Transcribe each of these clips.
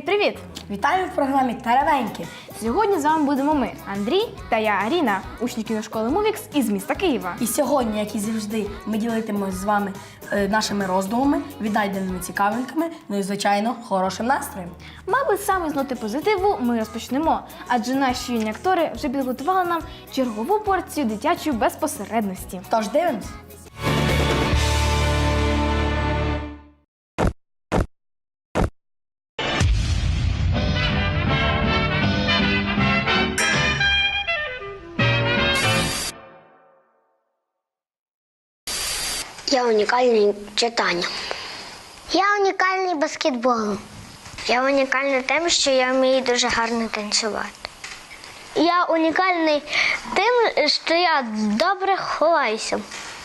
Привіт-привіт! Вітаю в програмі Теревеньки. Сьогодні з вами будемо ми, Андрій та я Аріна, учні кіношколи Мувікс із міста Києва. І сьогодні, як і завжди, ми ділитимось з вами е, нашими роздумами, віднайденими цікавинками, ну і звичайно, хорошим настроєм. Мабуть, саме з ноти позитиву ми розпочнемо, адже наші юні актори вже підготували нам чергову порцію дитячої безпосередності. Тож дивимось. Я унікальний читанням. Я унікальний баскетболом. Я унікальний тим, що я вмію дуже гарно танцювати. Я унікальний тим, що я добре ховаюся.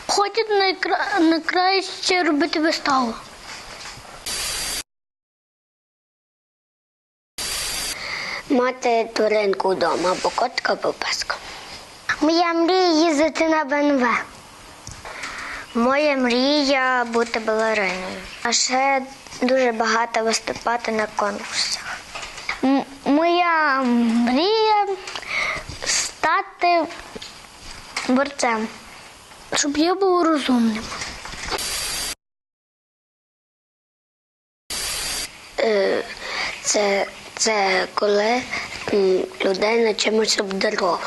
Хочу найкра... найкраще робити виставу. Мати тваринку вдома, або котика, або песка. Моя мрія їздити на БНВ. Моя мрія бути балериною. А ще дуже багато виступати на конкурсах. М- моя мрія стати борцем, щоб я був розумним. Е, Це, це коли людина чимось обдарована.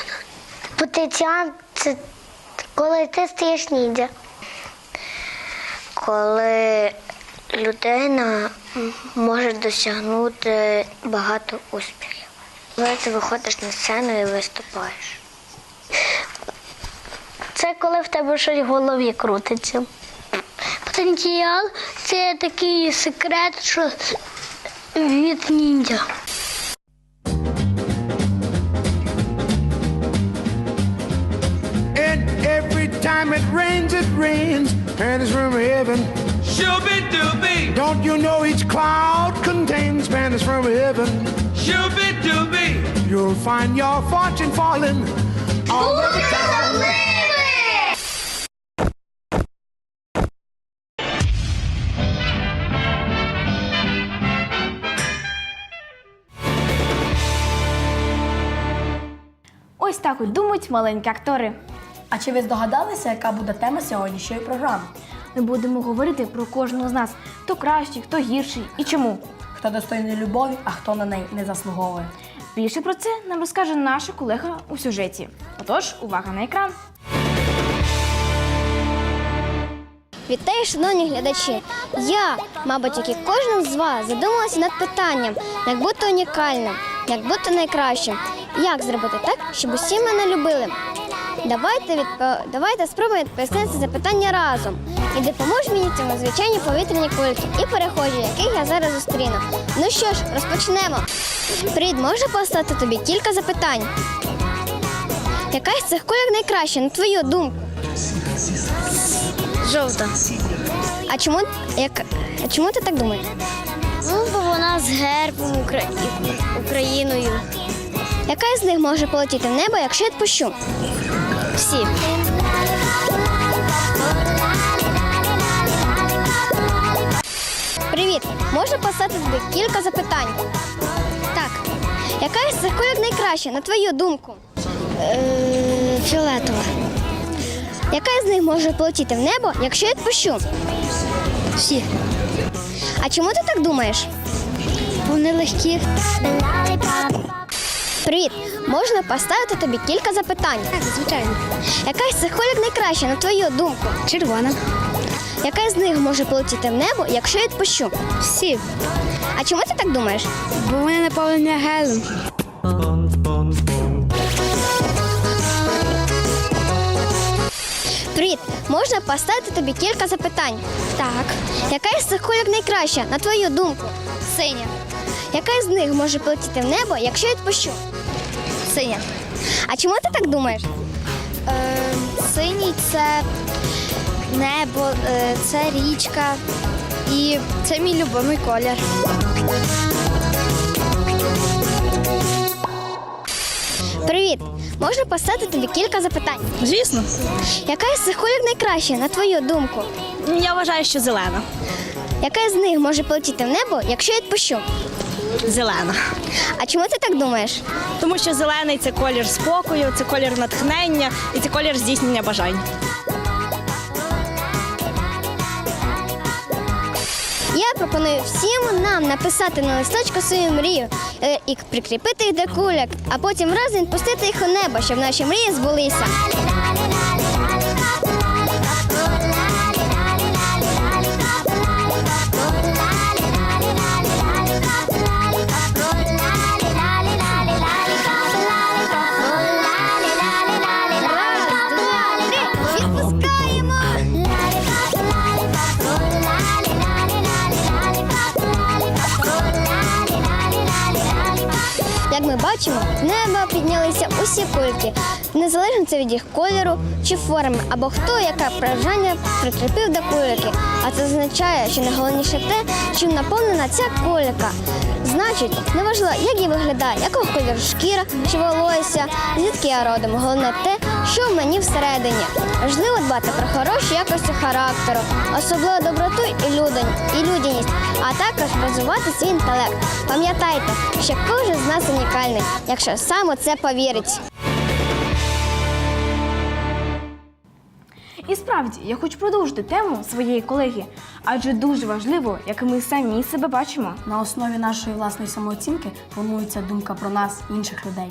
Потенціал це коли ти стаєш ніндзя. Коли людина може досягнути багато успіхів. Коли ти виходиш на сцену і виступаєш. Це коли в тебе щось в голові крутиться. Потенціал це такий секрет, що від ніндзя. And every time it rains, it rains, and it's from heaven. Shooby dooby, Don't you know each cloud contains Spanish from heaven? shooby dooby. You'll find your fortune falling all over town. Ось так от думають маленькі актори. А чи ви здогадалися, яка буде тема сьогоднішньої програми? Ми будемо говорити про кожного з нас, хто кращий, хто гірший і чому. Хто достойний любові, а хто на неї не заслуговує? Більше про це нам розкаже наша колега у сюжеті. Отож, увага на екран. Вітаю, шановні глядачі! Я, мабуть, як і кожен з вас, задумалася над питанням, як бути унікальним, як бути найкращим, як зробити так, щоб усі мене любили. Давайте відпо... давайте спробуємо пояснити це запитання разом. І допоможе мені цьому звичайні повітряні кульки і перехожі, яких я зараз зустріну. Ну що ж, розпочнемо. Привіт, можу поставити тобі кілька запитань. Яка з цих кульок найкраща, на твою думку? Жовта. А чому, як, а чому ти так думаєш? Ну, бо вона з гербом Укра... Україною. Яка з них може полетіти в небо, якщо я відпущу? Всі. Привіт! Можна поставити тобі кілька запитань. Так. Яка з цих кульок найкраща, на твою думку? Е, фіолетова. Яка з них може полетіти в небо, якщо я відпущу? Всі. А чому ти так думаєш? Вони легкі. Привіт! Можна поставити тобі кілька запитань? Так, звичайно. Яка з цих кольок найкраща, на твою думку? Червона. Яка з них може полетіти в небо, якщо я відпущу? Всі. А чому ти так думаєш? Бо вони наповнені гелем. Привіт! Можна поставити тобі кілька запитань? Так. Яка з цих кольок найкраща, на твою думку? Синя. Яка з них може полетіти в небо, якщо я відпущу? Синя. А чому ти так думаєш? Е, синій це небо, е, це річка і це мій любимий колір. Привіт! Можна поставити тобі кілька запитань? Звісно, Яка з цих кольок найкраща, на твою думку? я вважаю, що зелена. Яка з них може полетіти в небо, якщо я відпущу? Зелена. А чому ти так думаєш? Тому що зелений це колір спокою, це колір натхнення і це колір здійснення бажань. Я пропоную всім нам написати на листочку свою мрію е, і прикріпити їх до кульок, а потім разом відпустити їх у небо, щоб наші мрії збулися. Як бачимо, з неба піднялися усі кульки, незалежно це від їх кольору чи форми, або хто яке прожання прикріпив до кульки. А це означає, що найголовніше те, чим наповнена ця кулька. Значить, неважливо, як її виглядає, якого кольору шкіра чи волосся, звідки я родом. Головне те, що в мені всередині. Важливо дбати про хороші якості характеру, особливо доброту і людян- і людяність, а також розвивати свій інтелект. Пам'ятайте, що кожен з нас унікальний, якщо сам у це повірить. І справді, я хочу продовжити тему своєї колеги, адже дуже важливо, як ми самі себе бачимо. На основі нашої власної самооцінки формується думка про нас інших людей.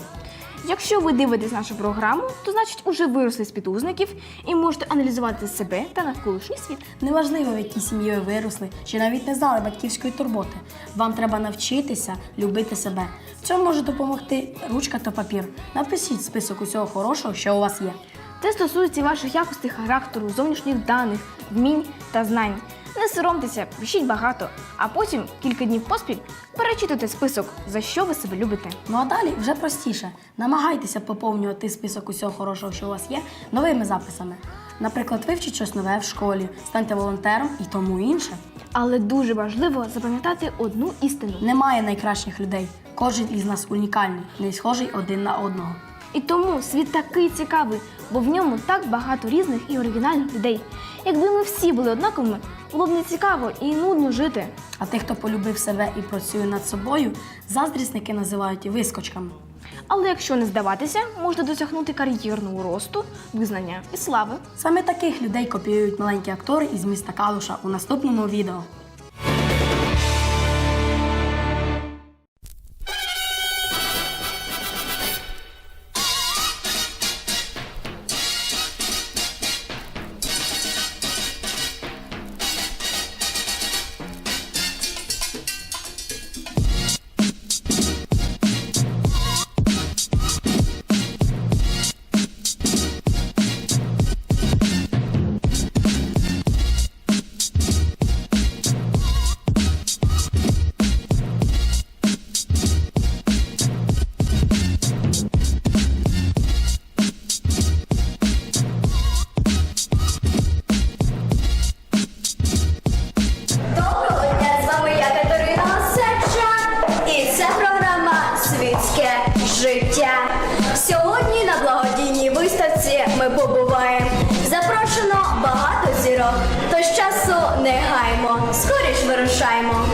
Якщо ви дивитесь нашу програму, то значить уже виросли з підузників і можете аналізувати себе та навколишній світ. Неважливо, в якій сім'ї ви виросли, чи навіть не знали батьківської турботи. Вам треба навчитися любити себе. В цьому може допомогти ручка та папір. Напишіть список усього хорошого, що у вас є. Це стосується ваших якостей характеру, зовнішніх даних, вмінь та знань. Не соромтеся, пишіть багато, а потім кілька днів поспіль перечитуйте список, за що ви себе любите. Ну а далі вже простіше. Намагайтеся поповнювати список усього хорошого, що у вас є, новими записами. Наприклад, вивчіть щось нове в школі, станьте волонтером і тому інше. Але дуже важливо запам'ятати одну істину. Немає найкращих людей. Кожен із нас унікальний, не схожий один на одного. І тому світ такий цікавий, бо в ньому так багато різних і оригінальних людей. Якби ми всі були однаковими, було б не цікаво і нудно жити. А тих, хто полюбив себе і працює над собою, заздрісники називають вискочками. Але якщо не здаватися, можна досягнути кар'єрного росту, визнання і слави. Саме таких людей копіюють маленькі актори із міста Калуша у наступному відео. Вирушаємо.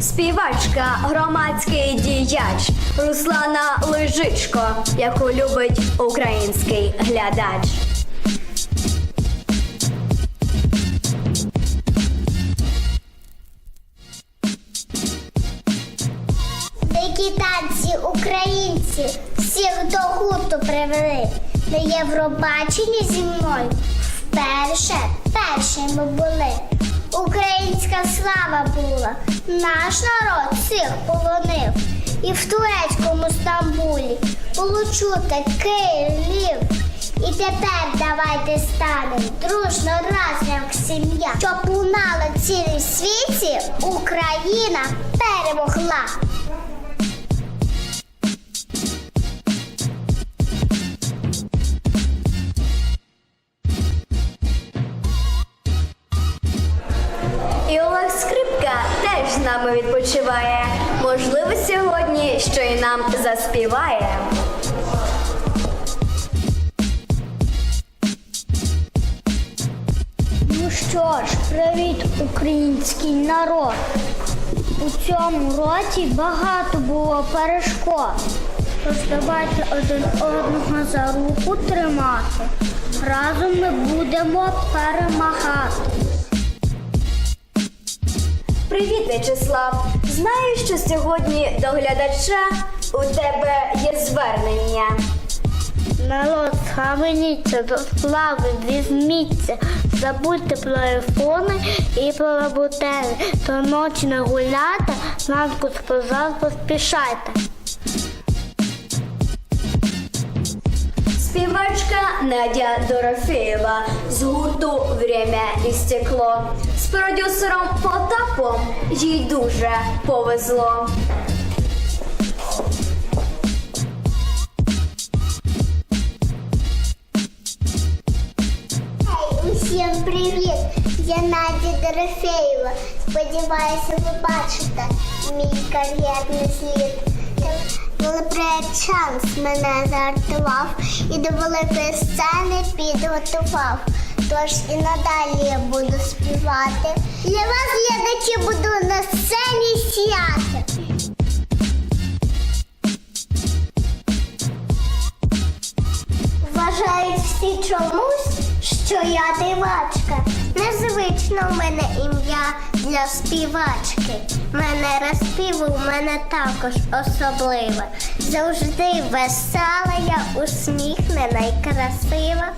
Співачка, громадський діяч Руслана Лежичко, яку любить український глядач. Дикі танці українці всіх до гурту привели. На Євробаченні зі мною вперше, першими були. Українська слава була, наш народ всіх полонив. І в турецькому Стамбулі получу такий лів. І тепер давайте станемо дружно разом як сім'я, щоб лунало в цілій світі Україна перемогла. Що й нам заспіває. Ну Що ж, привіт, український народ. У цьому році багато було перешкод. Тож давайте один одного за руку тримати. Разом ми будемо перемагати. Привіт, В'ячеслав! Знаю, що сьогодні до глядача у тебе є звернення. Народ, схаменіться до слави, візьміться, забудьте про айфони і про роботери, то ночі не гуляти, зранку з позар поспішайте. Співачка Надя Дорофеєва з гурту Время і стекло. З продюсером Потапом їй дуже повезло. Усім привіт! Я Надя Дорофеєва. Сподіваюся, ви бачите мій кар'єрний слід. Великий шанс мене зартував і до великої сцени підготував. Тож і надалі я буду співати. Для вас, глядачі, буду на сцені сіяти. Вважають всі чомусь, що я дивачка. Незвично в мене ім'я для співачки. Мене розпів у мене також особливе. Завжди весела, я усміхнена й красива.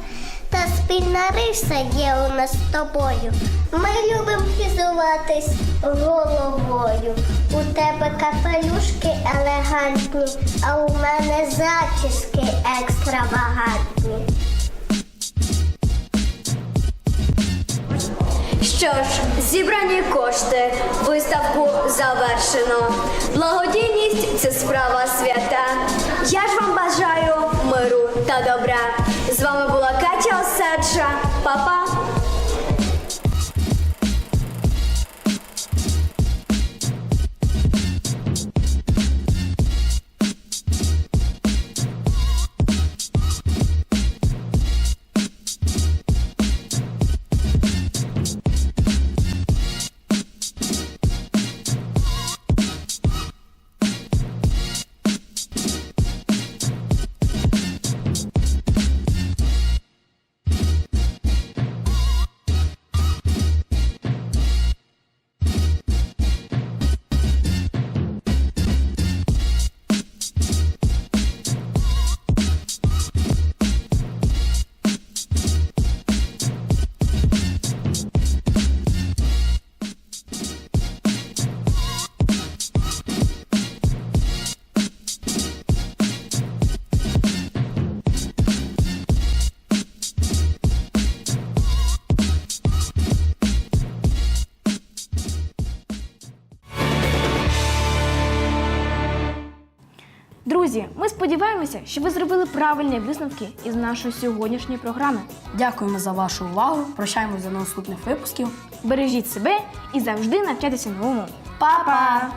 Та спільна риса є у нас з тобою. Ми любимо хизуватись головою. У тебе капелюшки елегантні, а у мене зачіски екстравагантні. Що ж, зібрані кошти, виставку завершено. Благодійність це справа свята. Я ж вам бажаю миру та добра. З вами була Друзі, ми сподіваємося, що ви зробили правильні висновки із нашої сьогоднішньої програми. Дякуємо за вашу увагу. Прощаємося до наступних випусків. Бережіть себе і завжди навчайтеся новому. Па-па!